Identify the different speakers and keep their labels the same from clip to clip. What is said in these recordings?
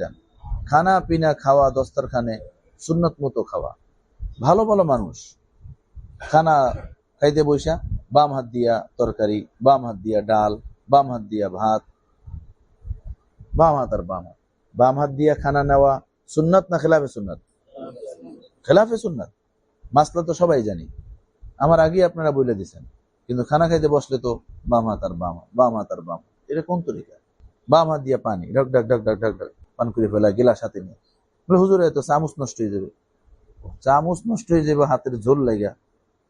Speaker 1: দেন। খানা, পিনা, খাওয়া, দস্তরখানে, সুন্নত মতো খাওয়া। ভালো ভালো মানুষ। খানা খাইতে বৈশা বাম হাত দিয়া তরকারি, বাম হাত দিয়া ডাল, বাম হাত দিয়া ভাত, বাম হাত আর বাম হাত। বাম হাত দিয়া খানা নেওয়া, সুন্নত না খেলাফে সুন্নত? খেলাফে সুন্নত। মাসলা তো সবাই জানি। আমার আগে আপনারা বলে দিছেন। কিন্তু খানা খাইতে বসলে তো বাম হাত আর বাম বাম হাত আর বাম এটা কোন তরিকা? বাম হাত দিয়া পানি, ঢক ঢক ঢক ঢক ঢক ঢক। পান করে ফেলা গেলাস হাতে নিয়ে। বলে, হুজুরে তো চামচ নষ্ট হয়ে যাবে। চামচ নষ্ট হয়ে যাবে হাতের জোর লাগা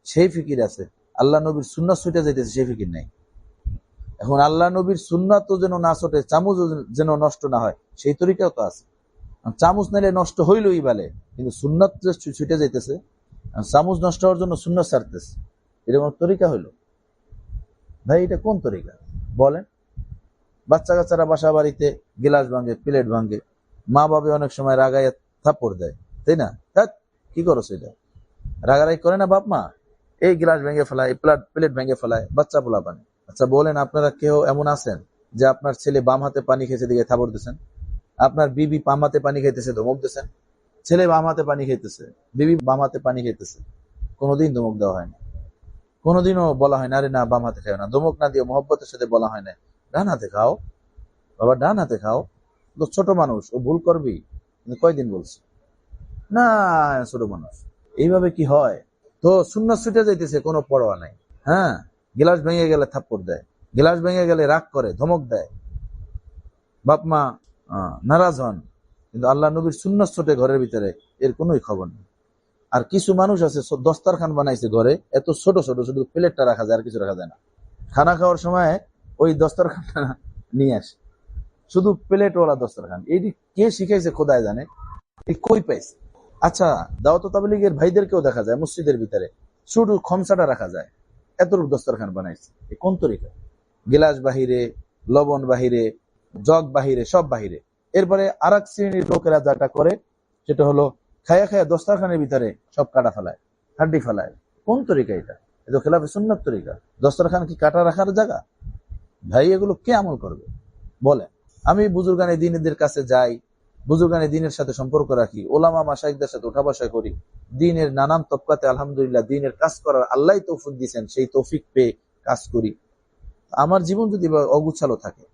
Speaker 1: সেই ফিকির আছে। আল্লাহ নবীর সুন্নাত ছুটে যাইতেছে সেই ফিকির নাই। এখন আল্লাহ নবীর সুন্নাত তো যেন না ছোটে চামচ যেন নষ্ট না হয় সেই তরিকাও তো আছে। চামচ নিলে নষ্ট হইলই বলে কিন্তু সুন্নাত ছুটে যাইতেছে চামচ নষ্ট হওয়ার জন্য সুন্নাত ছাড়তেছে। এরকম তরিকা হইল? ভাই এটা কোন তরিকা? বলেন। বাচ্চা কাচ্চারা বাসা বাড়িতে গিলাস ভাঙে, প্লেট ভাঙে, মা বাবা অনেক সময় রাগায় থাপ্পড় দেয়, তাই না? কি করো সেটা? রাগারাগি করে না বাপ মা? এই গ্লাস ভেঙে ফেলায়, প্লেট প্লেট ভেঙে ফেলায়, বাচ্চা পোলা পানি আচ্ছা বলেন আপনারা কেউ এমন আছেন যে আপনার ছেলে বাম হাতে পানি খেয়েছে দিকে থাপড় দিচ্ছেন আপনার বিবি বাম হাতে পানি খাইতেছে, ধমক দিচ্ছেন ছেলে বাম হাতে পানি খাইতেছে, বিবি বাম হাতে পানি খাইতেছে, কোনোদিন ধমক দেওয়া হয় না। কোনোদিনও বলা হয় না, আরে না, বাম হাতে খাও না। ধমক না দিয়ে মহব্বতের সাথে বলা হয় না। ডান হাতে খাও। বাবা, ডান হাতে খাও। তো ছোট মানুষ, ও ভুল করবি কিন্তু কয়দিন বলছে? না, ছোট মানুষ। এইভাবে কি হয়? তো শূন্য ছুটে যাইতেছে, কোনো পরোয়া নাই। হ্যাঁ? গিলাস ভেঙে গেলে থাপ্পড় দেয়। গিলাস ভেঙে গেলে রাগ করে, ধমক দেয়। বাপ, মা নারাজ হন। কিন্তু আল্লাহ নবীর শূন্য ছোটে ঘরের ভিতরে এর কোনোই খবর নেই। আর কিছু মানুষ আছে দস্তারখান বানাইছে ঘরে। এত ছোট ছোট, শুধু প্লেটটা রাখা যায়, আর কিছু রাখা যায় না। খানা খাওয়ার সময় ওই দস্তারখানটা নিয়ে আসে। শুধু প্লেটওয়ালা দস্তারখান। এই কে শিখাইছে খোদায় জানে? এই কই পাইছে? আচ্ছা দাওয়াত তাবলিগের ভাইদেরকেও দেখা যায়, মসজিদের ভিতরে। শুধু খমসাটা রাখা যায়। এতটুকু দস্তরখান বানাইছে। এ কোন তরিকা? গিলাস বাহিরে, লবণ বাহিরে, জগ বাহিরে, সব বাহিরে। এরপরে আর এক শ্রেণির লোকেরা যেটা করে, সেটা হলো খায়া খায়া দস্তরখানের ভিতরে সব কাটা ফেলায়, হাড্ডি ফেলায়। কোন তরিকা এটা? এটা খেলাফে সুন্নত তরিকা। দস্তরখান কি কাটা রাখার জায়গা? ভাই, এগুলো কে আমল করবে? বলে আমি বুজুর্গানে দিনীদের কাছে যাই, বুজুর্গানে দিনের সাথে সম্পর্ক রাখি, ওলামা মাসাইকদের সাথে উঠা বসা করি, দিনের নানান তপকাতে আলহামদুলিল্লাহ দিনের কাজ করার আল্লাহ তৌফিক দিয়েছেন সেই তৌফিক পেয়ে কাজ করি। আমার জীবন যদি এভাবে অগুচ্ছালো থাকে,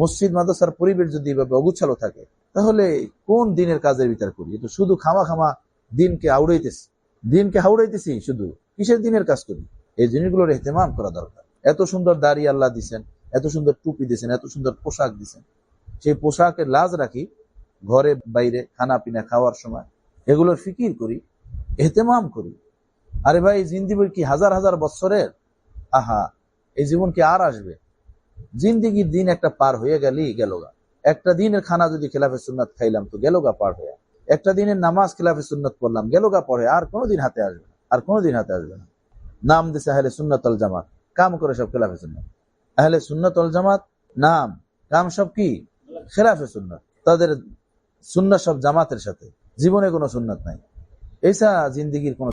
Speaker 1: মসজিদ, মাদ্রাসার পরিবেশ যদি এভাবে অগুচ্ছালো থাকে, তাহলে কোন দিনের কাজের ভিতর করি? তো শুধু খামা খামা দিনকে আউড়াইতেছি দিনকে হাউড়াইতেছি শুধু। কিসের দিনের কাজ করি? এই জিনিসগুলোর এহতেমাম করা দরকার। এত সুন্দর দাড়ি আল্লাহ দিছেন, এত সুন্দর টুপি দিছেন, এত সুন্দর পোশাক দিছেন। সেই পোশাকের লাজ রাখি ঘরে বাইরে খানা পিনা খাওয়ার সময়। এগুলোর ফিকির করি, এহতেমাম করি। আরে ভাই জিন্দিগি কি হাজার হাজার বছরের আহা, এই জীবন কি আর আসবে? জিন্দিগির দিন একটা পার হয়ে গেল গা। একটা দিনের খানা যদি খেলাফে সুন্নাত খাইলাম তো গেল গা পার হয়ে। একটা দিনের নামাজ খেলাফে সুন্নাত পড়লাম, গেল গা পড়ে আর কোনোদিন হাতে আসবে না, আর কোনোদিন হাতে আসবে না। নাম দিছে আহলে সুন্নাতল জামাত। কাম করে সব খেলাফে সুন্নত আহলে সুন্নাতল জামাত, নাম, কাম সব কি? খেলাফে সুন্নত। তাদের সুন্নত সব জামাতের সাথে। জীবনে কোনো সুন্নাত নাই। এইসা জিন্দিগির কোনো